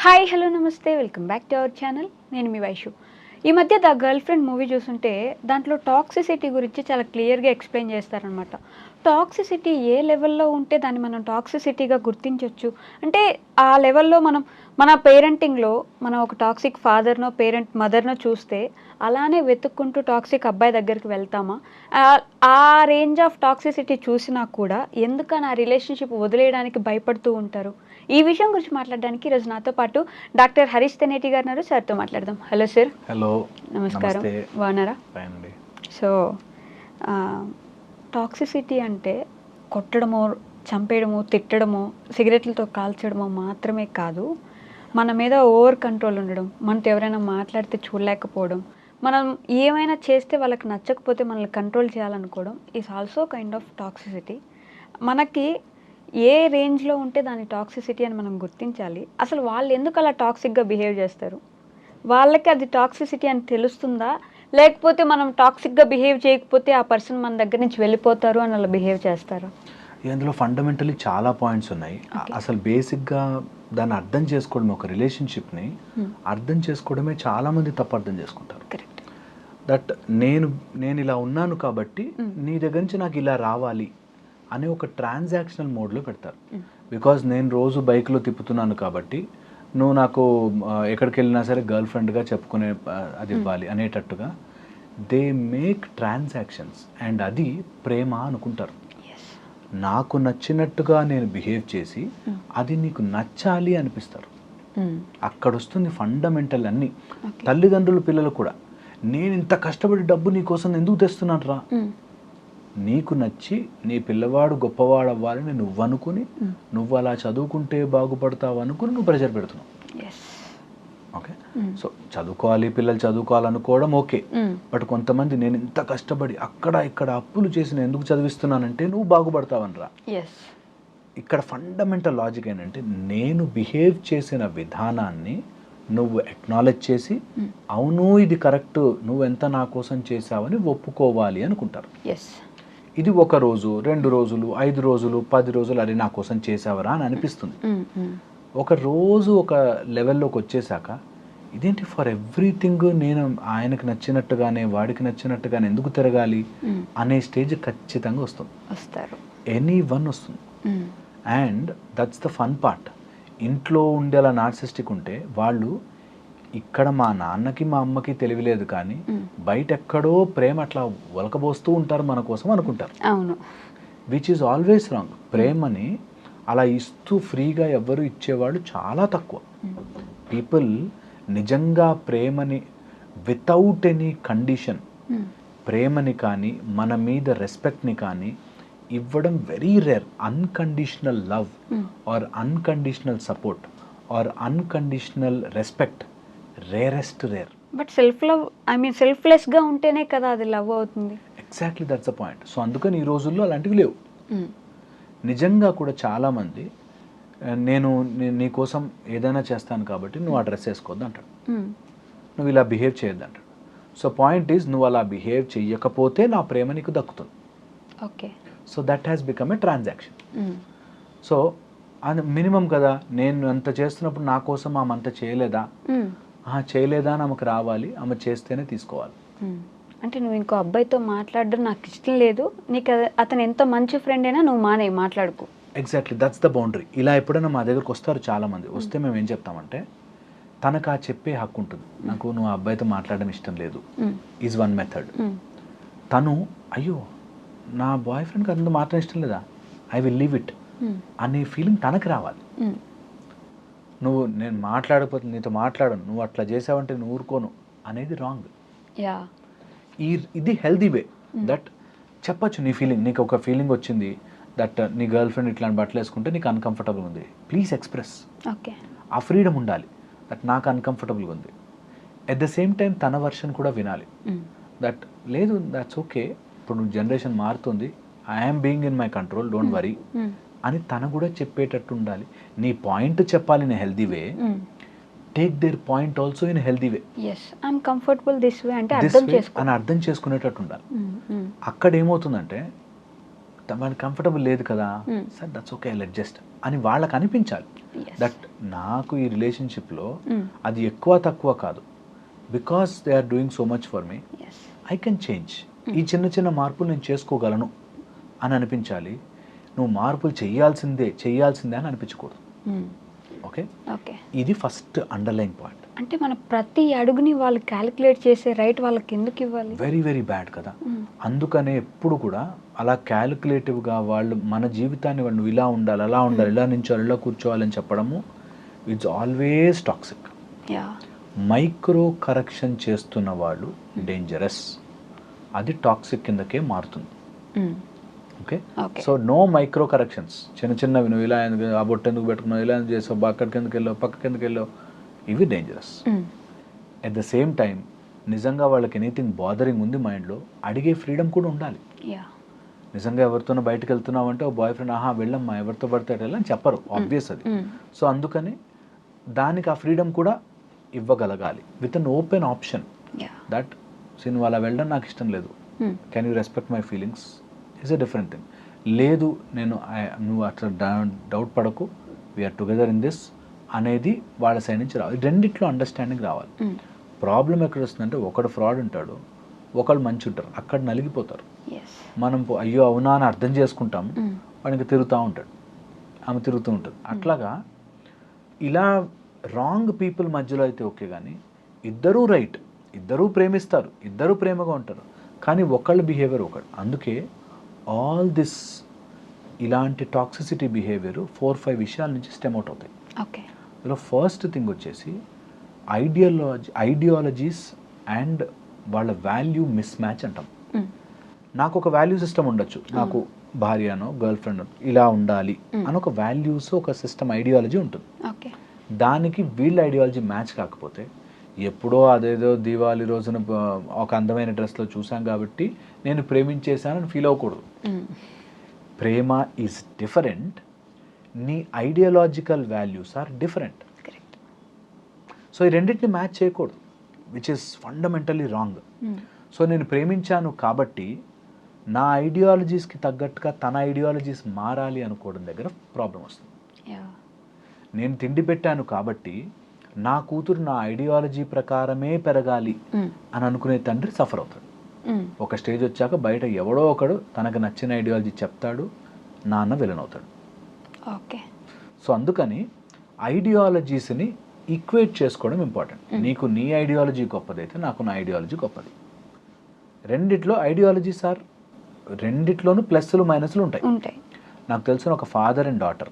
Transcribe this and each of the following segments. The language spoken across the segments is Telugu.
హాయ్ హలో నమస్తే. Welcome back to our channel. నేను మీ వైషు. ఈ మధ్య ద గర్ల్ ఫ్రెండ్ మూవీ చూస్తుంటే దాంట్లో టాక్సిసిటీ గురించి చాలా క్లియర్గా ఎక్స్ప్లెయిన్ చేస్తారనమాట టాక్సిసిటీ ఏ లెవెల్లో ఉంటే దాన్ని మనం టాక్సిసిటీగా గుర్తించవచ్చు అంటే ఆ లెవెల్లో మనం మన పేరెంటింగ్లో మనం ఒక టాక్సిక్ ఫాదర్నో పేరెంట్ మదర్నో చూస్తే అలానే వెతుక్కుంటూ టాక్సిక్ అబ్బాయి దగ్గరికి వెళ్తామా? ఆ- ఆ రేంజ్ ఆఫ్ టాక్సిసిటీ చూసినా కూడా ఎందుకని ఆ రిలేషన్షిప్ వదిలేయడానికి భయపడుతూ ఉంటారు? ఈ విషయం గురించి మాట్లాడడానికి ఈరోజు నాతో పాటు డాక్టర్ హరీష్ తెనేటి గారు ఉన్నారు. సార్తో మాట్లాడదాం. Hello sir. హలో. నమస్కారం. బాగున్నారా? సో టాక్సిసిటీ అంటే కొట్టడమో చంపేయడమో తిట్టడమో సిగరెట్లతో కాల్చడమో మాత్రమే కాదు మన మీద ఓవర్ కంట్రోల్ ఉండడం మనతో ఎవరైనా మాట్లాడితే చూడలేకపోవడం మనం ఏమైనా చేస్తే వాళ్ళకి నచ్చకపోతే మనల్ని control చేయాలనుకోవడం is also kind of toxicity మనకి ఏ రేంజ్లో ఉంటే దాని టాక్సిసిటీ అని మనం గుర్తించాలి. అసలు వాళ్ళు ఎందుకు అలా టాక్సిక్గా బిహేవ్ చేస్తారు? వాళ్ళకి అది టాక్సిసిటీ అని తెలుస్తుందా? లేకపోతే మనం టాక్సిక్గా బిహేవ్ చేయకపోతే ఆ పర్సన్ మన దగ్గర నుంచి వెళ్ళిపోతారు అని అలా బిహేవ్ చేస్తారు? ఇందులో ఫండమెంటలీ చాలా పాయింట్స్ ఉన్నాయి. అసలు బేసిక్గా దాన్ని అర్థం చేసుకోవడం ఒక రిలేషన్షిప్ని అర్థం చేసుకోవడమే చాలా మంది తప్పు అర్థం చేసుకుంటారు. కరెక్ట్ దట్ నేను నేను ఇలా ఉన్నాను కాబట్టి నీ దగ్గర నుంచి నాకు ఇలా రావాలి. అనే ఒక ట్రాన్సాక్షనల్ మోడ్లో పెడతారు. బికాజ్ నేను రోజు బైక్లో తిప్పుతున్నాను కాబట్టి నువ్వు నాకు ఎక్కడికి వెళ్ళినా సరే గర్ల్ ఫ్రెండ్గా చెప్పుకునే అది ఇవ్వాలి అనేటట్టుగా దే మేక్ ట్రాన్సాక్షన్స్ అండ్ అది ప్రేమ అనుకుంటారు. నాకు నచ్చినట్టుగా నేను బిహేవ్ చేసి అది నీకు నచ్చాలి అనిపిస్తారు. అక్కడ వస్తుంది ఫండమెంటల్ అన్ని. తల్లిదండ్రులు పిల్లలు కూడా నేను ఇంత కష్టపడి డబ్బు నీ కోసం ఎందుకు తెస్తున్నాను రా నీకు నచ్చి నీ పిల్లవాడు గొప్పవాడు అవ్వాలని నువ్వు అనుకుని నువ్వు అలా చదువుకుంటే బాగుపడతావు అనుకుని నువ్వు ప్రెషర్ పెడుతున్నావు. ఓకే? సో చదువుకోవాలి పిల్లలు చదువుకోవాలనుకోవడం ఓకే. బట్ కొంతమంది నేను ఇంత కష్టపడి అక్కడ ఇక్కడ అప్పులు చేసి నేను ఎందుకు చదివిస్తున్నానంటే నువ్వు బాగుపడతావనరా. ఇక్కడ ఫండమెంటల్ లాజిక్ ఏంటంటే నేను బిహేవ్ చేసిన విధానాన్ని నువ్వు ఎక్నాలెడ్జ్ చేసి అవును ఇది కరెక్ట్ నువ్వు ఎంత నా కోసం చేసావని ఒప్పుకోవాలి అనుకుంటారు. ఎస్ ఇది ఒక రోజు రెండు రోజులు ఐదు రోజులు పది రోజులు అరే నా కోసం చేసావరా అని అనిపిస్తుంది. ఒక రోజు ఒక లెవెల్లోకి వచ్చేసాక ఇదేంటి ఫర్ ఎవ్రీథింగ్ నేను ఆయనకు నచ్చినట్టుగానే వాడికి నచ్చినట్టుగానే ఎందుకు తిరగాలి అనే స్టేజ్ ఖచ్చితంగా వస్తుంది. వస్తారు. ఎనీ వన్ వస్తుంది. And that's the fun part ఇంట్లో ఉండేలా నార్సిస్టిక్ ఉంటే వాళ్ళు ఇక్కడ మా నాన్నకి మా అమ్మకి తెలియలేదు కానీ బయట ఎక్కడో ప్రేమ అట్లా ఒలకబోస్తూ ఉంటారు మన కోసం అనుకుంటారు. అవును. విచ్ ఈజ్ ఆల్వేస్ రాంగ్ ప్రేమని అలా ఇస్తూ ఫ్రీగా ఎవ్వరు ఇచ్చేవాళ్ళు చాలా తక్కువ. పీపుల్ నిజంగా ప్రేమని వితౌట్ ఎనీ కండిషన్ ప్రేమని కానీ మన మీద రెస్పెక్ట్ని కానీ ఇవ్వడం very rare unconditional love or unconditional support or unconditional respect rarest rare but self love I mean సెల్ఫ్లెస్గా ఉంటేనే కదా అది లవ్ అవుతుంది. Exactly that's a point so అందుకని ఈ రోజుల్లో అలాంటివి లేవు. నిజంగా కూడా చాలామంది "ఆ, నేను నీ- కోసం ఏదైనా చేస్తాను కాబట్టి నువ్వు ఆ డ్రెస్ వేసుకోవద్దు అంటాడు. నువ్వు ఇలా బిహేవ్ చేయొద్దు అంటాడు. సో పాయింట్ ఈజ్ నువ్వు అలా బిహేవ్ చెయ్యకపోతే నా ప్రేమ నీకు దక్కుతుంది. Okay so that has become a transaction so అది మినిమం కదా నేను అంత చేస్తున్నప్పుడు నా కోసం ఆమె అంత చేయలేదా? ఆహా, చేయలేదా అని ఆమెకు రావాలి ఆమె చేస్తేనే తీసుకోవాలి. అంటే నువ్వు ఇంకో అబ్బాయితో మాట్లాడడం నాకు ఇష్టం లేదు నీకు అతను ఎంత మంచి ఫ్రెండ్ అయినా నువ్వు మానే మాట్లాడుకో. ఎగ్జాక్ట్లీ దట్స్ ద బౌండరీ ఇలా ఎప్పుడైనా మా దగ్గరకు వస్తారు చాలామంది. వస్తే మేము ఏం చెప్తామంటే తనకు ఆ చెప్పే హక్కు ఉంటుంది. నాకు నువ్వు ఆ అబ్బాయితో మాట్లాడడం ఇష్టం లేదు. ఈజ్ వన్ మెథడ్ తను అయ్యో నా బాయ్ ఫ్రెండ్కి అంత మాట్లాడడం ఇష్టం లేదా? ఐ విల్ లీవ్ ఇట్ అనే ఫీలింగ్ తనకి రావాలి. నువ్వు నేను మాట్లాడకపోతే నీతో మాట్లాడను నువ్వు అట్లా చేసావంటే నేను ఊరుకోను అనేది రాంగ్ యా. ఈ ఇది హెల్దీ వే దట్ చెప్పొచ్చు నీ ఫీలింగ్ నీకు ఒక ఫీలింగ్ వచ్చింది దట్ నీ గర్ల్ ఫ్రెండ్ ఇట్లాంటి బట్టలు వేసుకుంటే నీకు అన్కంఫర్టబుల్ ఉంది. Please express okay. ఆ ఫ్రీడమ్ ఉండాలి. దట్ నాకు అన్కంఫర్టబుల్గా ఉంది. ఎట్ ద సేమ్ టైం తన వర్షన్ కూడా వినాలి. దట్ లేదు దట్స్ ఓకే ఇప్పుడు జనరేషన్ మారుతుంది. I'm being in my control don't worry అని తన కూడా చెప్పేటట్టు ఉండాలి. నీ పాయింట్ చెప్పాలి in healthy way. Take their point also in healthy way I'm comfortable this way అంటే అర్థం అని అర్థం చేసుకునేటట్టు ఉండాలి. Mm, mm, అక్కడ ఏమవుతుందంటే మనకి కంఫర్టబుల్ లేదు కదా. Hmm. Sir that's okay let just అని వాళ్ళకి అనిపించాలి. దట్ నాకు ఈ రిలేషన్షిప్లో Mm. అది ఎక్కువ తక్కువ కాదు. Because they are doing so much for me. I can change ఈ చిన్న చిన్న మార్పులు నేను చేసుకోగలను అని అనిపించాలి. నువ్వు మార్పులు చేయాల్సిందే చేయాల్సిందే అని అనిపించకూడదు. ఓకే ఓకే ఇది ఫస్ట్ అండర్లైన్ పాయింట్ అంటే మన ప్రతి అడుగుని వాళ్ళు క్యాలిక్యులేట్ చేసే రైట్ వాళ్ళకి ఎందుకు ఇవ్వాలి? వెరీ వెరీ బ్యాడ్ కదా. Mm. అందుకనే ఎప్పుడు కూడా అలా క్యాలిక్యులేటివ్గా వాళ్ళు మన జీవితాన్ని వాళ్ళు ఇలా ఉండాలి అలా ఉండాలి ఇలా నించోవాలి ఇలా కూర్చోవాలని చెప్పడము it's always toxic yeah micro correction చేస్తున్న వాళ్ళు డేంజరస్ అది టాక్సిక్ కిందకే మారుతుంది. Okay so no micro corrections చిన్న చిన్నవి నువ్వు ఇలా ఎందుకు ఆ బొట్టు ఎందుకు పెట్టుకున్నావు ఇలా ఎందుకు చేసావు అక్కడికి ఎందుకు వెళ్ళావు పక్కకి ఎందుకు వెళ్ళావు? ఇవి dangerous. At the same time నిజంగా వాళ్ళకి ఎనీథింగ్ బాదరింగ్ ఉంది మైండ్లో అడిగే ఫ్రీడమ్ కూడా ఉండాలి. నిజంగా ఎవరితోనో బయటకు వెళ్తున్నావు అంటే ఓ బాయ్ ఫ్రెండ్ ఆహా వెళ్ళమ్మా ఎవరితో పడితే వెళ్ళని చెప్పరు ఆబ్వియస్ అది. Mm. సో అందుకని దానికి ఆ ఫ్రీడమ్ కూడా ఇవ్వగలగాలి with an open option that so నువ్వు అలా వెళ్ళడం నాకు ఇష్టం లేదు. Can you respect my feelings is a different thing లేదు నేను నువ్వు అట్లా డౌట్ పడకు. వీఆర్ టుగెదర్ ఇన్ దిస్ అనేది వాళ్ళ సైడ్ నుంచి రావాలి. రెండిట్లో అండర్స్టాండింగ్ రావాలి. ప్రాబ్లం ఎక్కడ వస్తుందంటే ఒకడు ఫ్రాడ్ ఉంటాడు ఒకళ్ళు మంచి ఉంటారు అక్కడ నలిగిపోతారు. మనం అయ్యో అవునా అని అర్థం చేసుకుంటాం Mm. వాడికి తిరుగుతూ ఉంటాడు. ఆమె తిరుగుతూ ఉంటుంది. అట్లాగా ఇలా రాంగ్ పీపుల్ మధ్యలో అయితే ఓకే కానీ ఇద్దరూ రైట్ ఇద్దరూ ప్రేమిస్తారు ఇద్దరూ ప్రేమగా ఉంటారు. కానీ ఒకళ్ళ బిహేవియర్ ఒకడు అందుకే ఆల్ దిస్ ఇలాంటి టాక్సిసిటీ బిహేవియర్ ఫోర్ ఫైవ్ విషయాల నుంచి స్టెమ్ అవుట్ అవుతాయి. ఓకే ఇందులో ఫస్ట్ థింగ్ వచ్చేసి ఐడియాలజీ ఐడియాలజీస్ అండ్ వాళ్ళ వాల్యూ మిస్ మ్యాచ్ అంటాం. Mm. నాకు ఒక వాల్యూ సిస్టమ్ ఉండొచ్చు. నాకు భార్యనో గర్ల్ ఫ్రెండ్ ఇలా ఉండాలి Mm. అని ఒక వాల్యూస్ ఒక సిస్టమ్ ఐడియాలజీ ఉంటుంది. ఓకే దానికి వీళ్ళ ఐడియాలజీ మ్యాచ్ కాకపోతే ఎప్పుడో అదేదో దీవాళి రోజున ఒక అందమైన డ్రెస్లో చూసాం కాబట్టి నేను ప్రేమించేశానని ఫీల్ అవ్వకూడదు. ప్రేమ ఈజ్ డిఫరెంట్ నీ ideological values are different correct so ఈ రెండింటిని మ్యాచ్ చేయకూడదు which is fundamentally wrong. So నేను ప్రేమించాను కాబట్టి నా ఐడియాలజీస్కి తగ్గట్టుగా తన ఐడియాలజీస్ మారాలి అనుకోవడం దగ్గర ప్రాబ్లం వస్తుంది. యా నేను తిండి పెట్టాను కాబట్టి నా కూతురు నా ఐడియాలజీ ప్రకారమే పెరగాలి. అని అనుకునే తండ్రి సఫర్ అవుతాడు. ఒక స్టేజ్ వచ్చాక బయట ఎవడో ఒకడు తనకు నచ్చిన ఐడియాలజీ చెప్తాడు నాన్న విలన్ అవుతాడు. ఓకే. సో అందుకని ఐడియాలజీస్ని ఈక్వేట్ చేసుకోవడం ఇంపార్టెంట్. నీకు నీ ఐడియాలజీ గొప్పదైతే నాకు నా ఐడియాలజీ గొప్పది. రెండిట్లో ఐడియాలజీస్ ఆర్ రెండిట్లోనూ ప్లస్లు మైనస్లు ఉంటాయి. ఉంటాయి. నాకు తెలిసిన ఒక ఫాదర్ అండ్ డాటర్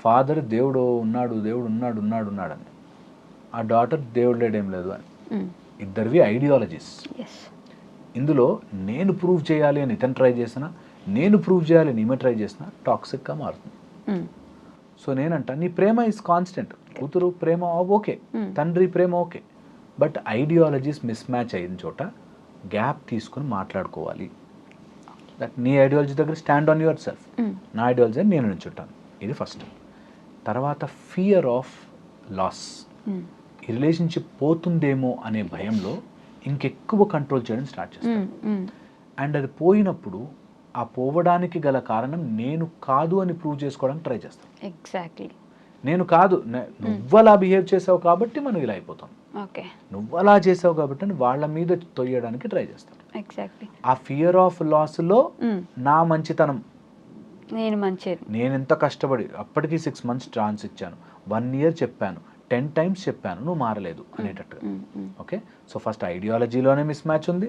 ఫాదర్ దేవుడు ఉన్నాడు దేవుడు ఉన్నాడు ఉన్నాడు ఉన్నాడని ఆ డాటర్ దేవుడు లేడేం లేదు అని. ఇద్దరివి ఐడియాలజీస్ ఎస్ ఇందులో నేను ప్రూవ్ చేయాలి అని ఇతను ట్రై చేసినా నేను ప్రూవ్ చేయాలి అని ఈమె ట్రై చేసినా టాక్సిక్గా మారుతుంది. సో నేనంట నీ ప్రేమ ఇస్ కాన్స్టెంట్ కూతురు ప్రేమ ఓకే Hmm. తండ్రి ప్రేమ okay but ideologies mismatch అయిన చోట గ్యాప్ తీసుకుని మాట్లాడుకోవాలి. దట్ నీ ఐడియాలజీ దగ్గర stand on your yourself ideology నేను నుంచుంటాను. ఇది ఫస్ట్ తర్వాత ఫియర్ ఆఫ్ లాస్. ఈ రిలేషన్షిప్ పోతుందేమో అనే భయంలో ఇంకెక్కువ కంట్రోల్ చేయడం స్టార్ట్ చేస్తాను. అండ్ అది పోయినప్పుడు ఆ పోవడానికి గల కారణం నేను కాదు అని ప్రూవ్ చేసుకోవడానికి ట్రై చేస్తాను ఎగ్జాక్ట్లీ నేను కాదు నువ్వు అలా బిహేవ్ చేసావు కాబట్టి మనం ఇలా అయిపోతాం. ఓకే. నువ్వు అలా చేసావు కాబట్టి అని వాళ్ళ మీద తొయ్యడానికి ట్రై చేస్తాను ఎగ్జాక్ట్లీ ఆ ఫియర్ ఆఫ్ లాస్లో నా మంచితనం. నేను మంచిది. నేను ఎంత కష్టపడి అప్పటికి సిక్స్ మంత్స్ ఛాన్స్ ఇచ్చాను. వన్ ఇయర్ చెప్పాను. టెన్ టైమ్స్ చెప్పాను నువ్వు మారలేదు అనేటట్టుగా. ఓకే? సో ఫస్ట్ ఐడియాలజీలోనే మిస్ మ్యాచ్ ఉంది.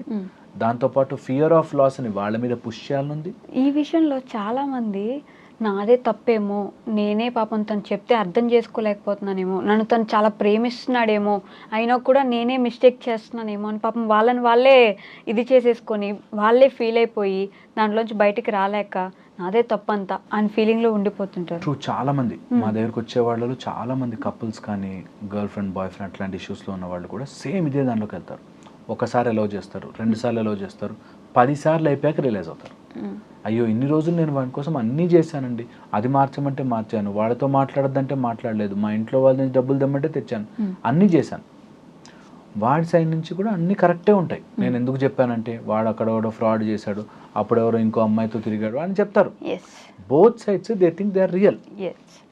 దాంతోపాటు ఫియర్ ఆఫ్ లాస్ అని వాళ్ళ మీద పుష్ చేయాలనుంది. ఈ విషయంలో చాలా మంది నాదే తప్పేమో నేనే పాపం తను చెప్తే అర్థం చేసుకోలేకపోతున్నానేమో నన్ను తను చాలా ప్రేమిస్తున్నాడేమో అయినా కూడా నేనే మిస్టేక్ చేస్తున్నానేమో అని పాపం వాళ్ళని వాళ్ళే ఇది చేసేసుకొని వాళ్ళే ఫీల్ అయిపోయి దాంట్లోంచి బయటికి రాలేక నాదే తప్పంతా అని ఫీలింగ్లో ఉండిపోతుంటారు. ట్రూ చాలా మంది. మా దగ్గరకు వచ్చే వాళ్ళలో చాలా మంది కపుల్స్ కానీ గర్ల్ ఫ్రెండ్ బాయ్ ఫ్రెండ్ అట్లాంటి ఇష్యూస్లో ఉన్న వాళ్ళు కూడా సేమ్ ఇదే దాంట్లోకి వెళ్తారు. ఒకసారి అలౌ చేస్తారు రెండు సార్లు అలౌ చేస్తారు పది సార్లు అయిపోయాక రిలైజ్ అవుతారు. అయ్యో ఇన్ని రోజులు నేను వాడి కోసం అన్నీ చేశానండి. అది మార్చమంటే మార్చాను. వాళ్ళతో మాట్లాడద్దంటే మాట్లాడలేదు. మా ఇంట్లో వాళ్ళ నుంచి డబ్బులు తెమ్మంటే తెచ్చాను. అన్నీ చేశాను. వాడి సైడ్ నుంచి కూడా అన్నీ కరెక్టే ఉంటాయి. నేను ఎందుకు చెప్పానంటే వాడు అక్కడ ఫ్రాడ్ చేశాడు. అప్పుడు ఎవరో ఇంకో అమ్మాయితో తిరిగాడు అని చెప్తారు. Both sides they think they are real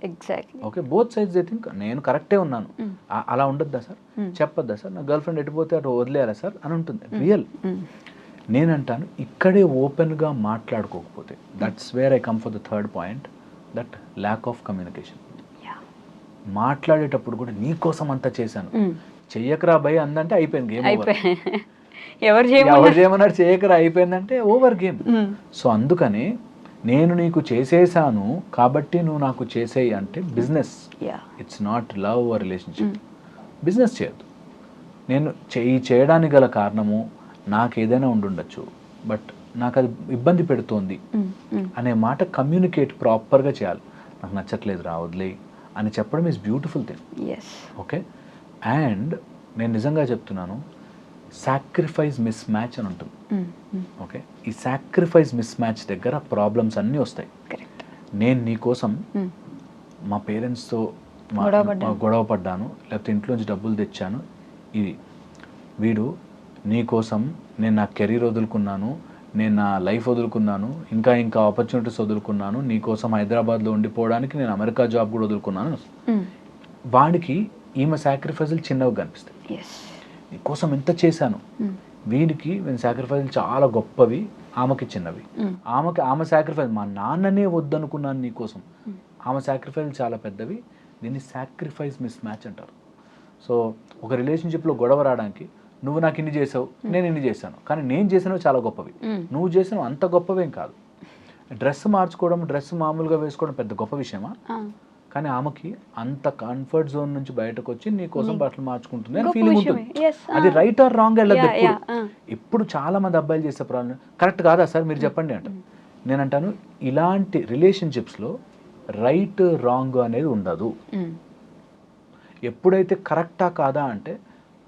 exactly okay both sides they think నేను కరెక్టే ఉన్నాను. ఆ- అలా ఉండొద్దా సార్? Mm. చెప్పొద్దా సార్? నా గర్ల్ ఫ్రెండ్ ఎటుపోతే అటు వదిలేయాలా సార్? అని ఉంటుంది. రియల్ నేనంటాను ఇక్కడే ఓపెన్గా మాట్లాడుకోకపోతే that's where I come for the third point that lack of communication మాట్లాడేటప్పుడు కూడా నీ కోసం అంతా చేశాను చెయ్యకరా భయ్ అందంటే అయిపోయింది గేమ్ ఎవరు ఎవరు చేయమన్నారు చేయకరా అయిపోయిందంటే ఓవర్ గేమ్. సో అందుకని నేను నీకు చేసేసాను కాబట్టి నువ్వు నాకు చేసేయి అంటే business. It's not love relationship business చేయొద్దు. నేను చేయి చేయడానికి గల కారణము నాకు ఏదైనా ఉండుండొచ్చు. బట్ నాకు అది ఇబ్బంది పెడుతోంది అనే మాట కమ్యూనికేట్ ప్రాపర్గా చేయాలి. నాకు నచ్చట్లేదు రా వదిలే అని చెప్పడం is beautiful thing okay and నేను నిజంగా చెప్తున్నాను సాక్రిఫైస్ మిస్ మ్యాచ్ అని ఉంటుంది. ఓకే ఈ సాక్రిఫైస్ మిస్ మ్యాచ్ దగ్గర ప్రాబ్లమ్స్ అన్నీ వస్తాయి. నేను నీ కోసం మా పేరెంట్స్తో గొడవ పడ్డాను. లేకపోతే ఇంట్లోంచి డబ్బులు తెచ్చాను. ఇది. వీడు నీ కోసం నేను నా కెరీర్ వదులుకున్నాను నేను నా లైఫ్ వదులుకున్నాను ఇంకా ఇంకా ఆపర్చునిటీస్ వదులుకున్నాను నీ కోసం హైదరాబాద్లో ఉండిపోవడానికి నేను అమెరికా జాబ్ కూడా వదులుకున్నాను వాడికి ఈమె సాక్రిఫైజులు చిన్నవి కనిపిస్తాయి ఎస్ నీ కోసం ఎంత చేశాను వీడికి నేను సాక్రిఫైజులు చాలా గొప్పవి ఆమెకి చిన్నవి. ఆమెకి ఆమె సాక్రిఫైస్ మా నాన్ననే వద్దనుకున్నాను నీ కోసం ఆమె సాక్రిఫైస్ చాలా పెద్దవి దీన్ని సాక్రిఫైస్ మిస్ మ్యాచ్ అంటారు. సో ఒక రిలేషన్షిప్లో గొడవ రావడానికి నువ్వు నాకు ఇన్ని చేసావు నేను ఇన్ని చేశాను. కానీ నేను చేసినవి చాలా గొప్పవి. నువ్వు చేసినవి అంత గొప్పవేం కాదు. డ్రెస్ మార్చుకోవడం డ్రెస్ మామూలుగా వేసుకోవడం పెద్ద గొప్ప విషయమా? కానీ ఆమెకి అంత కంఫర్ట్ జోన్ నుంచి బయటకు వచ్చి నీ కోసం బట్టలు మార్చుకుంటుంది అని ఫీలింగ్. ఉంటుంది. అది. రైట్ ఆర్ రాంగ్ వెళ్ళదు. ఇప్పుడు చాలా మంది అబ్బాయిలు చేసే ప్రాబ్లం కరెక్ట్ కాదా సార్? మీరు చెప్పండి అంట. నేను అంటాను ఇలాంటి రిలేషన్షిప్స్లో రైట్ రాంగ్ అనేది ఉండదు. ఎప్పుడైతే కరెక్టా కాదా అంటే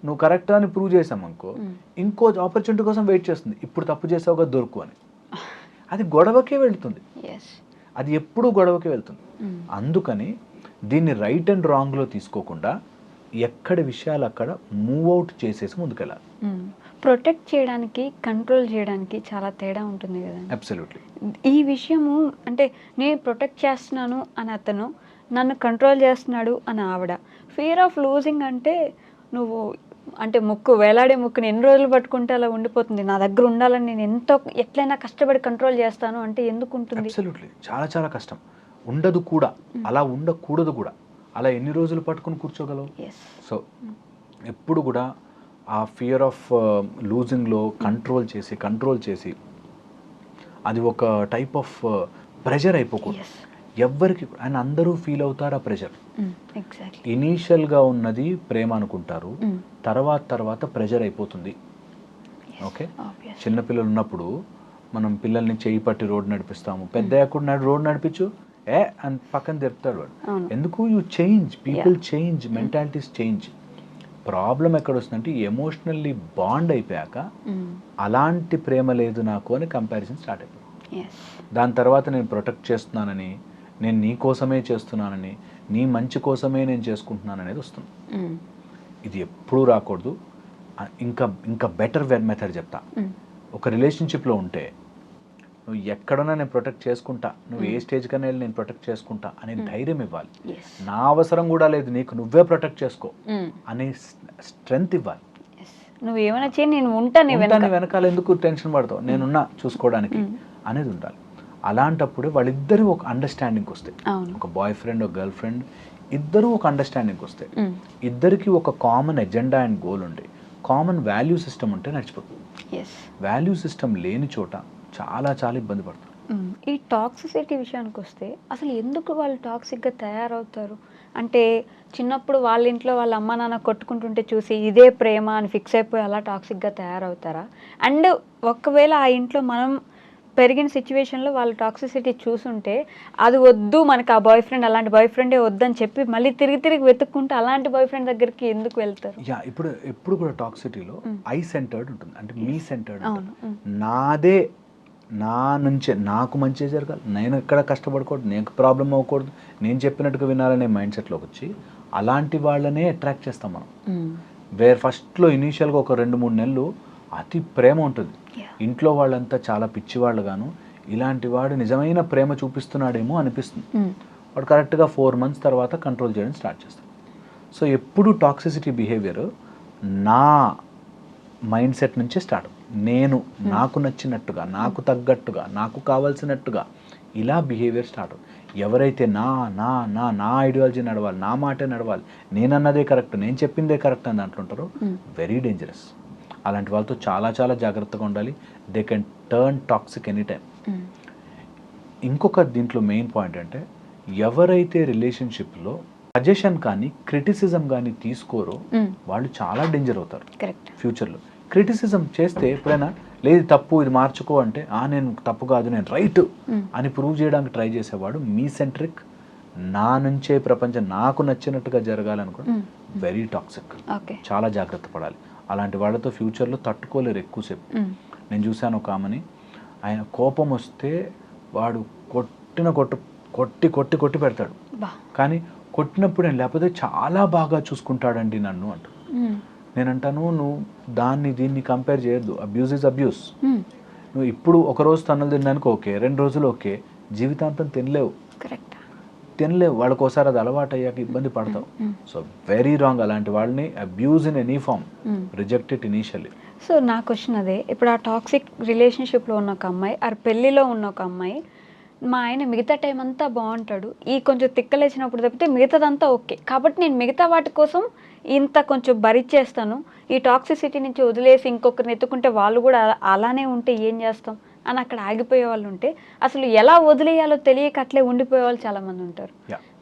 నువ్వు కరెక్టా అని ప్రూవ్ చేసామనుకో ఇంకో ఆపర్చునిటీ కోసం వెయిట్ చేస్తుంది. ఇప్పుడు తప్పు చేసావుగా దొరుకు అని. అది గొడవకే వెళ్తుంది. అది ఎప్పుడూ గొడవకే వెళ్తుంది. అందుకని దీన్ని రైట్ అండ్ రాంగ్లో తీసుకోకుండా ఎక్కడ విషయాలు అక్కడ మూవ్ అవుట్ చేసేసి ముందుకెళ్ళాలి. ప్రొటెక్ట్ చేయడానికి కంట్రోల్ చేయడానికి చాలా తేడా ఉంటుంది కదండి అబ్సల్యూట్లీ ఈ విషయము అంటే నేను ప్రొటెక్ట్ చేస్తున్నాను అని అతను నన్ను కంట్రోల్ చేస్తున్నాడు అని ఆవిడ. ఫియర్ ఆఫ్ లూజింగ్ అంటే నువ్వు అంటే ముక్కు వేలాడే ముక్కుని ఎన్ని రోజులు పట్టుకుంటే అలా ఉండిపోతుంది. నా దగ్గర ఉండాలని నేను ఎంతో ఎట్లయినా కష్టపడి కంట్రోల్ చేస్తాను అంటే ఎందుకు ఉంటుంది? అబ్సల్యూట్లీ చాలా చాలా కష్టం. ఉండదు కూడా. అలా ఉండకూడదు కూడా. అలా ఎన్ని రోజులు పట్టుకుని కూర్చోగలవు? సో ఎప్పుడు కూడా ఆ ఫియర్ ఆఫ్ లూజింగ్లో కంట్రోల్ చేసి కంట్రోల్ చేసి అది ఒక టైప్ ఆఫ్ ప్రెషర్ అయిపోకూడదు. ఎవ్వరికి అండ్ అందరూ ఫీల్ అవుతారు ఆ ప్రెషర్ ఇనీషియల్గా ఉన్నది ప్రేమ అనుకుంటారు. తర్వాత తర్వాత ప్రెషర్ అయిపోతుంది. ఓకే చిన్నపిల్లలు ఉన్నప్పుడు మనం పిల్లల్ని చేయి పట్టి రోడ్ నడిపిస్తాము. పెద్ద అయ్యాక నడు రోడ్ నడిపించు. ఏ అని పక్కన తెరుతాడు వాడు. ఎందుకు you change people change mentalities change problem ఎక్కడ వస్తుందంటే ఎమోషనల్లీ బాండ్ అయిపోయాక అలాంటి ప్రేమ లేదు నాకు అని కంపారిజన్ స్టార్ట్ అయిపోయింది దాని తర్వాత నేను ప్రొటెక్ట్ చేస్తున్నానని నేను నీ కోసమే చేస్తున్నానని నీ మంచి కోసమే నేను చేసుకుంటున్నాను అనేది వస్తుంది ఇది ఎప్పుడూ రాకూడదు. ఇంకా ఇంకా బెటర్ మెథడ్ చెప్తా. ఒక రిలేషన్షిప్లో ఉంటే నువ్వు ఎక్కడున్నా నేను ప్రొటెక్ట్ చేసుకుంటా నువ్వు ఏ స్టేజ్ కన్నా వెళ్ళి నేను ప్రొటెక్ట్ చేసుకుంటా అనే ధైర్యం ఇవ్వాలి. నా అవసరం కూడా లేదు నీకు నువ్వే ప్రొటెక్ట్ చేసుకో అనే స్ట్రెంగ్త్ ఇవ్వాలి. నువ్వు ఏమైనా చేయి నేను ఉంటా నీ ఉంటా నీ వెనక వెనకాల ఎందుకు టెన్షన్ పడతావు? నేనున్నా చూసుకోవడానికి అనేది ఉండాలి. అలాంటప్పుడు వాళ్ళిద్దరూ ఒక అండర్స్టాండింగ్ వస్తాయి. ఒక బాయ్ ఫ్రెండ్ ఒక గర్ల్ ఫ్రెండ్ ఇద్దరూ ఒక అండర్స్టాండింగ్ వస్తాయి. ఇద్దరికి ఒక కామన్ ఎజెండా అండ్ గోల్ ఉండే కామన్ వాల్యూ సిస్టమ్ ఉంటే నడిచిపోతుంది వాల్యూ సిస్టమ్ లేని చోట చాలా చాలా ఇబ్బంది పడతారు మ్మ్. ఈ టాక్సిసిటీ విషయానికి వస్తే అసలు ఎందుకు వాళ్ళు టాక్సిక్గా తయారవుతారు? అంటే చిన్నప్పుడు వాళ్ళ ఇంట్లో వాళ్ళ అమ్మ నాన్న కొట్టుకుంటుంటే చూసి ఇదే ప్రేమ అని ఫిక్స్ అయిపోయి అలా టాక్సిక్గా తయారవుతారా? అండ్ ఒకవేళ ఆ ఇంట్లో మనం పెరిగిన సిచ్యువేషన్లో వాళ్ళు టాక్సిసిటీ చూసుంటే అది వద్దు మనకి ఆ బాయ్ ఫ్రెండ్ అలాంటి బాయ్ ఫ్రెండే వద్దని చెప్పి మళ్ళీ తిరిగి తిరిగి వెతుక్కుంటే అలాంటి బాయ్ ఫ్రెండ్ దగ్గరికి ఎందుకు వెళ్తారు? యా ఇప్పుడు ఎప్పుడు కూడా టాక్సిటీలో ఐ సెంటర్డ్ ఉంటుంది. అంటే మీ సెంటర్డ్. నాదే నా నుంచే నాకు మంచి జరగాలి నేను ఎక్కడ కష్టపడకూడదు నేను ప్రాబ్లం అవ్వకూడదు నేను చెప్పినట్టుగా వినాలనే మైండ్ సెట్లోకి వచ్చి అలాంటి వాళ్ళనే అట్రాక్ట్ చేస్తాం మనం. వేర్ ఫస్ట్లో ఇనీషియల్గా ఒక రెండు మూడు నెలలు అతి ప్రేమ ఉంటుంది. ఇంట్లో వాళ్ళంతా చాలా పిచ్చివాళ్ళు గాను ఇలాంటి వాడు నిజమైన ప్రేమ చూపిస్తున్నాడేమో అనిపిస్తుంది. Mm. వాడు కరెక్ట్గా ఫోర్ మంత్స్ తర్వాత కంట్రోల్ చేయడం స్టార్ట్ చేస్తాడు. సో ఎప్పుడు టాక్సిసిటీ బిహేవియర్ నా మైండ్ సెట్ నుంచే స్టార్ట్. నేను నాకు నచ్చినట్టుగా నాకు తగ్గట్టుగా నాకు కావాల్సినట్టుగా ఇలా బిహేవియర్ స్టార్ట్ ఎవరైతే నా నా నా నా ఐడియాలజీ నడవాలి నా మాటే నడవాలి నేనన్నదే కరెక్ట్ నేను చెప్పిందే కరెక్ట్ అని దాంట్లో ఉంటారో Mm. Very dangerous. అలాంటి వాళ్ళతో చాలా చాలా జాగ్రత్తగా ఉండాలి they can turn toxic any time. ఇంకొక దీంట్లో మెయిన్ పాయింట్ అంటే ఎవరైతే రిలేషన్షిప్లో సజెషన్ కానీ క్రిటిసిజం కానీ తీసుకోరో Mm. వాళ్ళు చాలా డేంజర్ అవుతారు కరెక్ట్ ఫ్యూచర్లో క్రిటిసిజం చేస్తే ఎప్పుడైనా లేదు తప్పు ఇది మార్చుకో అంటే ఆ నేను తప్పు కాదు నేను రైట్ Mm. అని ప్రూవ్ చేయడానికి ట్రై చేసేవాడు మీ సెంట్రిక్ నా నుంచే ప్రపంచం నాకు నచ్చినట్టుగా జరగాలనుకో. వెరీ టాక్సిక్ చాలా జాగ్రత్త పడాలి అలాంటి వాళ్ళతో ఫ్యూచర్లో తట్టుకోలేరు ఎక్కువసేపు. నేను చూశాను ఒక ఆమెని. ఆయన కోపం వస్తే వాడు కొట్టిన కొట్టు కొట్టి కొట్టి కొట్టి పెడతాడు. కానీ కొట్టినప్పుడు నేను లేకపోతే చాలా బాగా చూసుకుంటాడండి నన్ను అంట. నేను అంటాను నువ్వు దాన్ని దీన్ని కంపేర్ చేయొద్దు. Abuse is abuse. నువ్వు ఇప్పుడు ఒక రోజు తన్నులు తినడానికి ఓకే. రెండు రోజులు ఓకే. జీవితాంతం తినలేవు. కరెక్ట్ తినలేవు. వాళ్ళకి ఒకసారి అది అలవాటు అయ్యాక ఇబ్బంది పడతావు. సో వెరీ రాంగ్ అలాంటి వాళ్ళని abuse in any form. Reject it initially so నా క్వశ్చన్ అదే. ఇప్పుడు ఆ టాక్సిక్ రిలేషన్షిప్లో ఉన్న ఒక అమ్మాయి ఆ పెళ్ళిలో ఉన్న ఒక అమ్మాయి మా ఆయన మిగతా టైం అంతా బాగుంటాడు. ఈ కొంచెం తిక్కలేసినప్పుడు తప్పితే మిగతాదంతా ఓకే కాబట్టి నేను మిగతా వాటి కోసం ఇంత కొంచెం భరిచేస్తాను ఈ టాక్సిసిటీ నుంచి వదిలేసి ఇంకొకరిని ఎత్తుకుంటే వాళ్ళు కూడా అలా- అలానే ఉంటే ఏం చేస్తాం? అని అక్కడ ఆగిపోయే వాళ్ళు ఉంటే అసలు ఎలా వదిలేయాలో తెలియక అట్లే ఉండిపోయే వాళ్ళు చాలామంది ఉంటారు.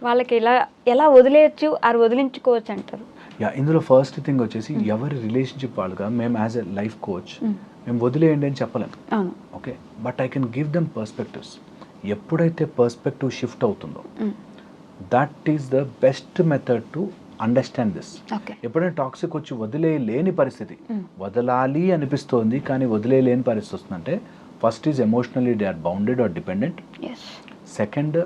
వాళ్ళకి ఎలా ఎలా వదిలేయచ్చు అది వదిలించుకోవచ్చు అంటారు. యా ఇందులో ఫస్ట్ థింగ్ వచ్చేసి ఎవరి రిలేషన్షిప్ వాళ్ళుగా మేము యాజ్ ఎ లైఫ్ కోచ్. మేము. వదిలేయండి అని చెప్పలేము okay? But I can give them perspectives ఎప్పుడైతే పర్స్పెక్టివ్ షిఫ్ట్ అవుతుందో. That is the best method to understand this ఎప్పుడైనా టాక్సిక్ వచ్చి వదిలేయలేని పరిస్థితి. వదలాలి అనిపిస్తోంది కానీ వదిలేయలేని పరిస్థితి వస్తుందంటే first is emotionally they are bounded or dependent. Second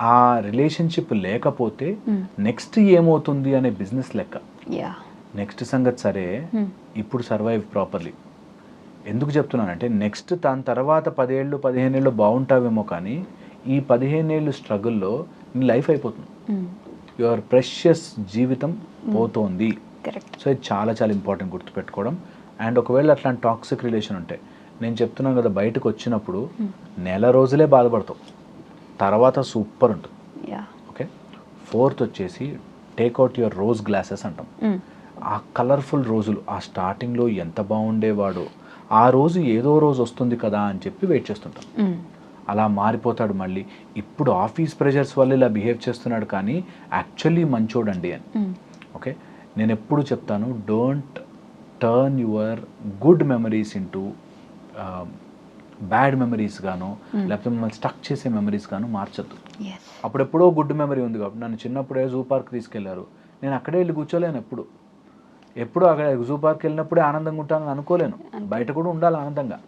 ఆ రిలేషన్షిప్ లేకపోతే Mm. నెక్స్ట్ ఏమవుతుంది అనే బిజినెస్ లెక్క. నెక్స్ట్ సంగతి సరే ఇప్పుడు సర్వైవ్ ప్రాపర్లీ. ఎందుకు చెప్తున్నానంటే నెక్స్ట్ దాని తర్వాత పదేళ్ళు పదిహేనేళ్ళు బాగుంటావేమో కానీ ఈ పదిహేనేళ్ళు స్ట్రగుల్లో నీ లైఫ్ అయిపోతుంది. యువర్ ప్రెషియస్ జీవితం పోతోంది. సో ఇది చాలా చాలా ఇంపార్టెంట్ గుర్తుపెట్టుకోవడం. అండ్ ఒకవేళ అట్లాంటి టాక్సిక్ రిలేషన్ ఉంటే నేను చెప్తున్నాను కదా బయటకు వచ్చినప్పుడు నెల రోజులే బాధపడతావు. తర్వాత సూపర్ ఉంటుంది. ఓకే? ఫోర్త్ వచ్చేసి take out your rose glasses అంటాం. ఆ కలర్ఫుల్ రోజులు ఆ స్టార్టింగ్లో ఎంత బాగుండేవాడు ఆ రోజు ఏదో రోజు వస్తుంది కదా అని చెప్పి వెయిట్ చేస్తుంటాం. అలా మారిపోతాడు మళ్ళీ. ఇప్పుడు ఆఫీస్ ప్రెషర్స్ వల్ల ఇలా బిహేవ్ చేస్తున్నాడు కానీ యాక్చువల్లీ మంచోడండి అని. ఓకే? నేను ఎప్పుడు చెప్తాను don't turn your good memories into bad memories గాను. లేకపోతే మిమ్మల్ని స్టక్ చేసే మెమరీస్ గాను మార్చొద్దు. అప్పుడెప్పుడో గుడ్ మెమరీ ఉంది కాబట్టి నన్ను చిన్నప్పుడే జూ పార్క్ తీసుకెళ్ళారు. నేను అక్కడే వెళ్ళి కూర్చోలేను ఎప్పుడు. ఎప్పుడు అక్కడ జూ పార్క్ వెళ్ళినప్పుడే ఆనందంగా ఉంటానని అనుకోలేను. బయట కూడా ఉండాలి ఆనందంగా.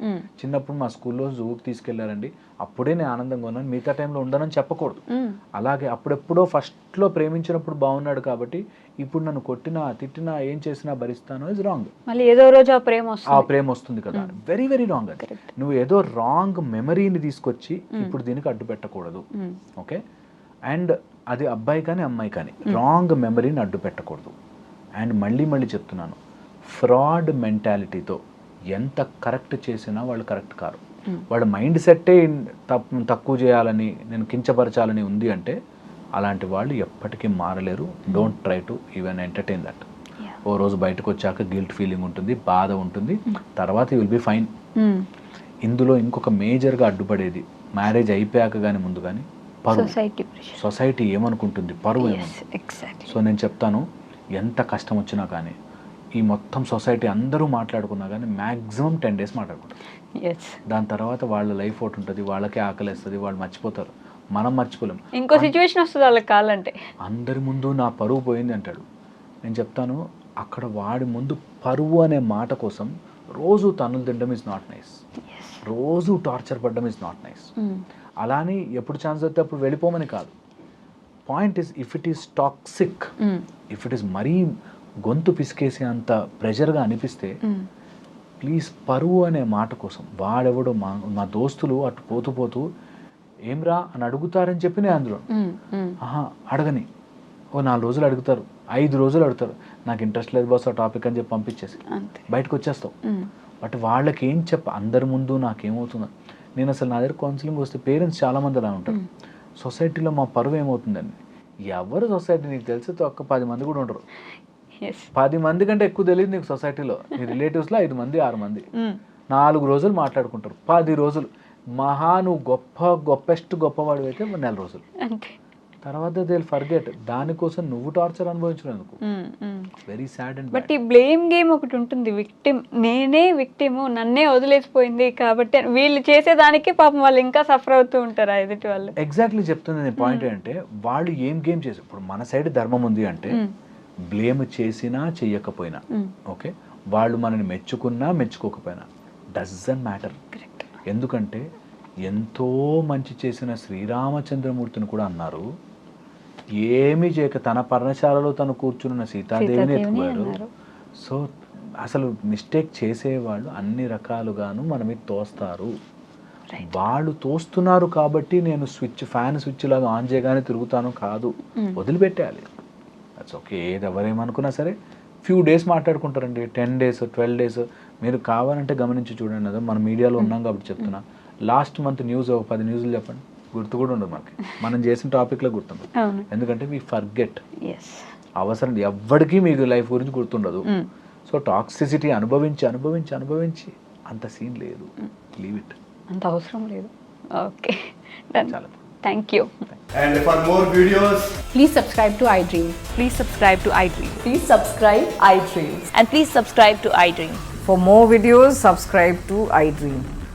చిన్నప్పుడు మా స్కూల్లో జూకి తీసుకెళ్ళారండి. అప్పుడే నేను ఆనందంగా ఉన్నాను. మిగతా టైంలో ఉండనని చెప్పకూడదు. అలాగే అప్పుడెప్పుడో ఫస్ట్లో ప్రేమించినప్పుడు బాగున్నాడు కాబట్టి ఇప్పుడు నన్ను కొట్టినా తిట్టినా ఏం చేసినా భరిస్తాను ఇస్ రాంగ్ మళ్ళీ ఏదో రోజు ఆ ప్రేమ ఆ వస్తుంది ప్రేమ వస్తుంది కదా. వెరీ వెరీ రాంగ్ అది. నువ్వు ఏదో రాంగ్ మెమరీని తీసుకొచ్చి. ఇప్పుడు దీనికి అడ్డు పెట్టకూడదు. ఓకే అండ్ అది అబ్బాయి కానీ అమ్మాయి కానీ. రాంగ్ మెమరీని అడ్డు పెట్టకూడదు. అండ్ మళ్ళీ మళ్ళీ చెప్తున్నాను. ఫ్రాడ్ మెంటాలిటీతో ఎంత కరెక్ట్ చేసినా వాళ్ళు కరెక్ట్ కారు. Mm. వాళ్ళ మైండ్ సెట్టే తప్పు తక్కువ చేయాలని నేను కించపరచాలని ఉంది అంటే అలాంటి వాళ్ళు ఎప్పటికీ మారలేరు. Don't try to even entertain that. ఓ రోజు బయటకు వచ్చాక గిల్ట్ ఫీలింగ్ ఉంటుంది బాధ ఉంటుంది Mm. తర్వాత యూ విల్ బి ఫైన్. ఇందులో ఇంకొక మేజర్గా అడ్డుపడేది మ్యారేజ్ అయిపోయాక కానీ ముందు కానీ పరువు. సొసైటీ ఏమనుకుంటుంది? పరువు ఏమనుకుంటుంది? సో నేను చెప్తాను ఎంత కష్టం వచ్చినా కానీ ఈ మొత్తం సొసైటీ అందరూ మాట్లాడుకున్నా కానీ మ్యాక్సిమం టెన్ డేస్ మాట్లాడుకుంటారు. దాని తర్వాత వాళ్ళ లైఫ్ ఒకటి ఉంటుంది వాళ్ళకే ఆకలేస్తుంది వాళ్ళు మర్చిపోతారు. మనం మర్చిపోలేం. ఇంకో సిచ్యువేషన్ వస్తుంది వాళ్ళకి కావాలంటే. అందరి ముందు నా పరువు పోయింది అంటాడు. నేను చెప్తాను అక్కడ వాడి ముందు పరువు అనే మాట కోసం రోజు తన్నులు తినడం ఇస్ నాట్ నైస్ రోజు టార్చర్ పడడం ఇస్ నాట్ నైస్ అలాని ఎప్పుడు ఛాన్స్ వస్తే అప్పుడు వెళ్ళిపోమని కాదు. Point is if it is toxic if it is మరీ గొంతు పిసికేసి అంత ప్రెషర్గా అనిపిస్తే ప్లీజ్ పరువు అనే మాట కోసం. వాడెవడో మా మా దోస్తులు అటు పోతూ పోతూ ఏమ్రా? అని అడుగుతారని చెప్పి నేను అందులో. ఆహా అడగని. ఓ నాలుగు రోజులు అడుగుతారు. ఐదు రోజులు అడుగుతారు. నాకు ఇంట్రెస్ట్ లేదు బాస్ ఆ టాపిక్ అని చెప్పి పంపించేసి బయటకు వచ్చేస్తావు. బట్ వాళ్ళకి ఏం చెప్ప అందరి ముందు నాకేమవుతుందో. నేను అసలు నా దగ్గర కౌన్సిలింగ్ వస్తే పేరెంట్స్ చాలామంది అలా ఉంటారు. సొసైటీలో మా పరువు ఏమవుతుందండి? ఎవరు సొసైటీ నీకు తెలిసి ఒక్క పది మంది కూడా ఉండరు. పది మంది కంటే ఎక్కువ తెలియదు నీకు సొసైటీలో. నీ రిలేటివ్స్లో ఐదు మంది ఆరు మంది. నాలుగు రోజులు మాట్లాడుకుంటారు. పది రోజులు. మహా నువ్వు గొప్ప గొప్పెస్ట్ గొప్పవాడు అయితే నెల రోజులు. అంతే. తర్వాత దే ఫర్గెట్ దానికోసం నువ్వు టార్చర్ అనుభవించినందుకు. వెరీ సాడ్ అండ్ బట్ ఈ బ్లేమ్ గేమ్ ఒకటి ఉంటుంది. విక్టిమ్ నేనే విక్టిమ్ నన్నే వదిలేసిపోయింది కాబట్టి వీళ్ళు చేసేదానికి పాపం వాళ్ళు ఇంకా సఫర్ అవుతూ ఉంటారు ఎదుటి వాళ్ళు. ఎగ్జాక్ట్లీ చెప్తుంది నేను పాయింట్ ఏంటంటే వాళ్ళు ఏం గేమ్ చేసి ఇప్పుడు మన సైడ్ ధర్మం ఉంది అంటే. బ్లేమ్ చేసినా చెయ్యకపోయినా. ఓకే? వాళ్ళు మనని మెచ్చుకున్నా మెచ్చుకోకపోయినా డజన్ మ్యాటర్ ఎందుకంటే ఎంతో మంచి చేసిన శ్రీరామచంద్రమూర్తిని కూడా అన్నారు. ఏమీ చేయక తన పర్ణశాలలో తను కూర్చున్న సీతాదేవిని ఎత్తుకుపోయారు అన్నారు. సో అసలు మిస్టేక్ చేసేవాళ్ళు అన్ని రకాలుగాను మన మీద తోస్తారు. వాళ్ళు తోస్తున్నారు కాబట్టి నేను స్విచ్ ఫ్యాన్ స్విచ్ లాగా ఆన్ చేయగానే తిరుగుతాను కాదు. మ్మ్. వదిలిపెట్టాలి దట్స్ ఓకే ఏది ఎవరేమనుకున్నా సరే ఫ్యూ డేస్ మాట్లాడుకుంటారండి. టెన్ డేస్ ట్వెల్వ్ డేస్ మీరు కావాలంటే గమనించి చూడండి. అదే మన మీడియాలో ఉన్నాం కాబట్టి చెప్తున్నా. లాస్ట్ మంత్ న్యూస్ ఒక పది న్యూస్లు చెప్పండి. గుర్తు కూడా ఉండదు మనకి. మనం చేసిన టాపిక్లో గుర్తుంది ఎందుకంటే వి ఫర్గెట్ అవసరం ఎవ్వరికి మీకు లైఫ్ గురించి గుర్తుండదు. సో టాక్సిసిటీ అనుభవించి అనుభవించి అనుభవించి అంత సీన్ లేదు. లీవ్ ఇట్ అంత అవసరం లేదు. Okay thank you and for more videos please subscribe to I Dream please subscribe to I Dream please subscribe I Dream and please subscribe to I Dream for more videos subscribe to I Dream